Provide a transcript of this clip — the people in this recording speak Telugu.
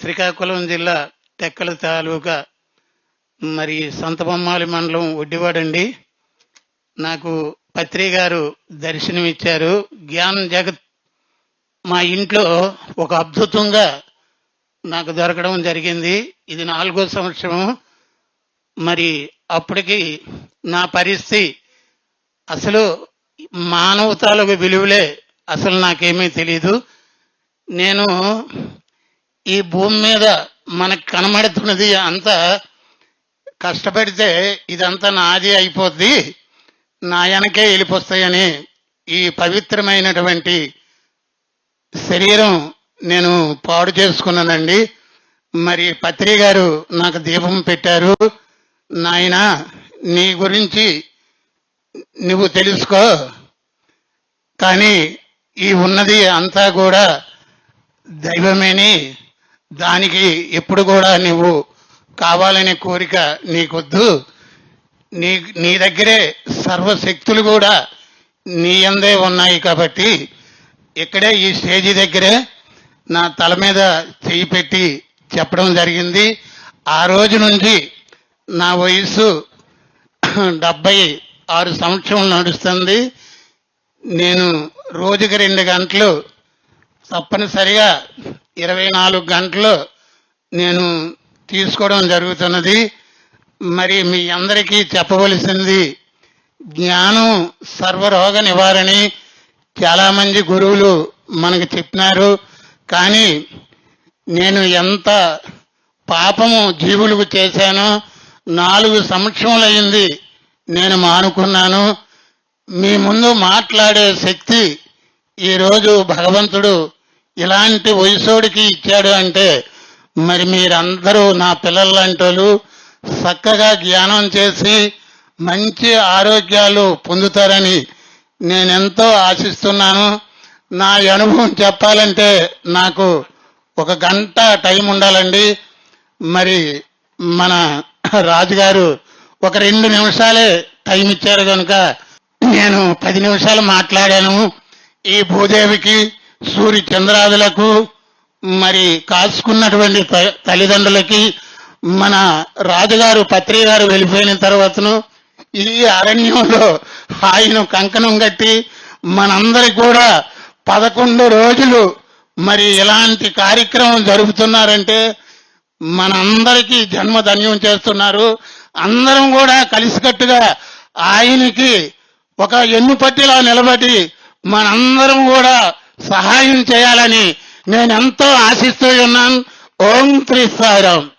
శ్రీకాకుళం జిల్లా తెక్కల తాలూకా మరి సంతబొమ్మాలి మండలం ఒడ్డివాడండి. నాకు పత్రి గారు దర్శనమిచ్చారు. జ్ఞాన్ జగత్ మా ఇంట్లో ఒక అద్భుతంగా నాకు దొరకడం జరిగింది. ఇది నాలుగో సంవత్సరం మరి అప్పటికి నా పరిస్థితి అసలు మానవతాలకు విలువలే అసలు నాకేమీ తెలియదు నేను ఈ భూమి మీద మనకు కనబడుతున్నది అంతా కష్టపడితే ఇదంతా నాది అయిపోద్ది నా వెనకే వెళ్ళిపోస్తాయని ఈ పవిత్రమైనటువంటి శరీరం నేను పాడు చేసుకున్నానండి. మరి పత్రి గారు నాకు దీపం పెట్టారు. నాయన నీ గురించి నువ్వు తెలుసుకో. కానీ ఈ ఉన్నది అంతా కూడా దైవమేని దానికి ఎప్పుడు కూడా నువ్వు కావాలనే కోరిక నీకొద్దు. నీ నీ దగ్గరే సర్వశక్తులు కూడా నీ అందే ఉన్నాయి కాబట్టి ఇక్కడే ఈ స్టేజీ దగ్గరే నా తల మీద చేయి పెట్టి చెప్పడం జరిగింది. ఆ రోజు నుంచి నా వయసు డెబ్బై ఆరు సంవత్సరం నడుస్తుంది. నేను రోజుకి రెండు గంటలు తప్పనిసరిగా ఇరవై నాలుగు గంటలు నేను తీసుకోవడం జరుగుతున్నది. మరి మీ అందరికీ చెప్పవలసింది జ్ఞానం సర్వరోగ నివారణి చాలామంది గురువులు మనకు చెప్పినారు. కానీ నేను ఎంత పాపము జీవులకు చేశానో నాలుగు సంవత్సరములైంది నేను మానుకున్నాను. మీ ముందు మాట్లాడే శక్తి ఈరోజు భగవంతుడు ఇలాంటి వయసోడికి ఇచ్చాడు అంటే మరి మీరందరూ నా పిల్లల లాంటి వాళ్ళు చక్కగా జ్ఞానం చేసి మంచి ఆరోగ్యాలు పొందుతారని నేనెంతో ఆశిస్తున్నాను. నా అనుభవం చెప్పాలంటే నాకు ఒక గంట టైం ఉండాలండి. మరి మన రాజుగారు ఒక రెండు నిమిషాలే టైం ఇచ్చారు కనుక నేను పది నిమిషాలు మాట్లాడాను ఈ భూదేవికి. సూర్య చంద్రాదులకు మరి కాసుకున్నటువంటి త- తల్లిదండ్రులకి మన రాజుగారు పత్రి గారు వెళ్ళిపోయిన తర్వాతను ఈ అరణ్యంలో ఆయన కంకణం కట్టి మనందరికి కూడా పదకొండు రోజులు మరి ఇలాంటి కార్యక్రమం జరుపుతున్నారంటే మనందరికీ జన్మధన్యం చేస్తున్నారు. అందరం కూడా కలిసికట్టుగా ఆయనకి ఒక ఎన్నుపట్టిలా నిలబడి మనందరం కూడా సహాయం చేయాలని నేను ఎంతో ఆశిస్తూ ఉన్నాను. ఓం త్రిసారం